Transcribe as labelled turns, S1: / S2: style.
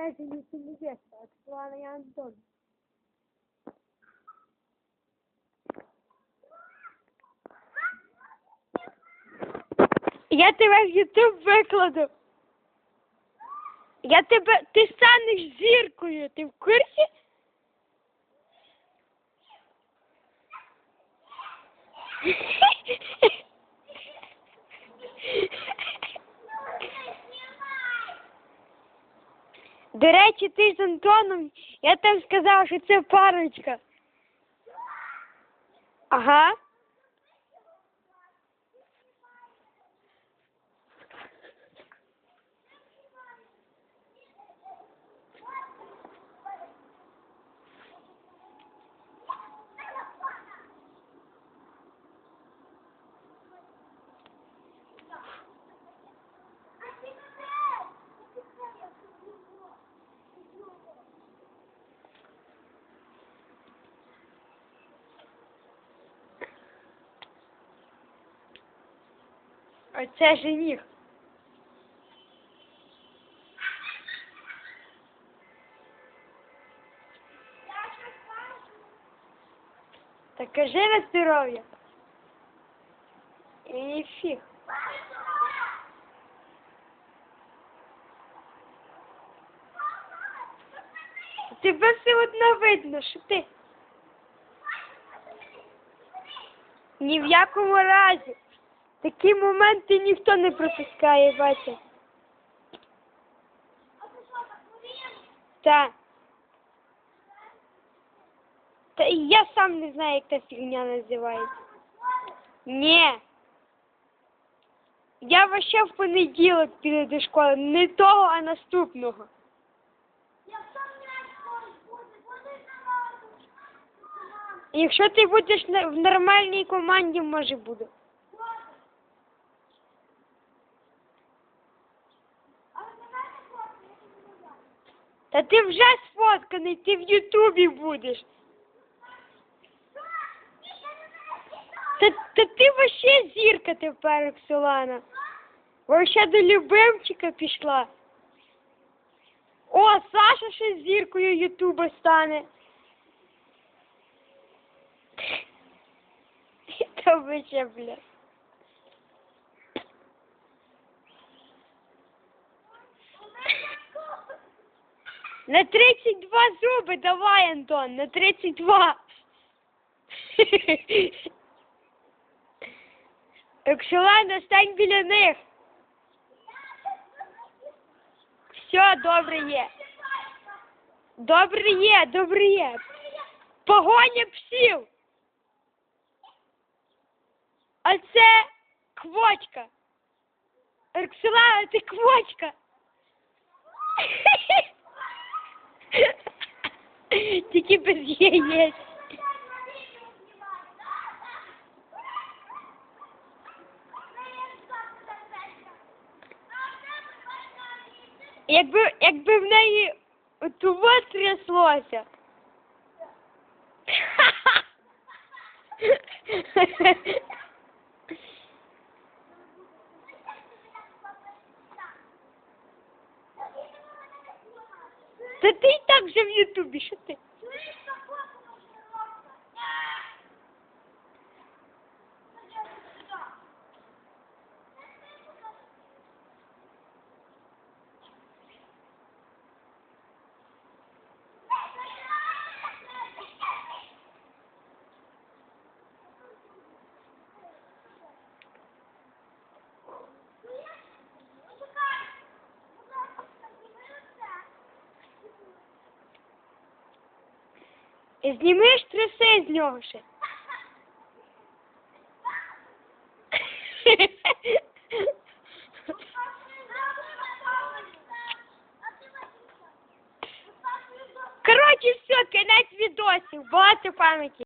S1: Це жениться невеста, Оксана і Антон. Я тебе в Ютуб викладу. Я тебе, ти станеш зіркою, ти в курсі? До речі, ти з Антоном, я там сказав, що це парочка. Ага. Оце жених. Так кажи на здоров'я. І фіг. Тебе все одно видно, що ти. Ні в якому разі. Такі моменти ніхто не пропускає, бачиш. Так. Та і я сам не знаю, як та фігня називається. Ні. Я вообще в понеділок піду до школи. Не того, а наступного. Якщо ти будеш в нормальній команді, може буде. Та ти вже сфотканий, ти в Ютубі будеш. Та, та ти вообще зірка тепер, Оксолана. Вообще до любимчика пішла. О, Саша ще зіркою Ютуба стане. Та ви ще, бля. На 32 зуби давай, Антон, на 32. Оксолана, стань біля них. Все, добре є. Добре є, добре є. Погоня псів. А це квочка. Роксолана, ти квочка. Тільки без яєць. Якби, якби в неї того тряслося. Та ти і так вже в Ютубі, що ти? І знімеш труси з нього ще. Коротше, все, кінець відосів, багато пам'яті.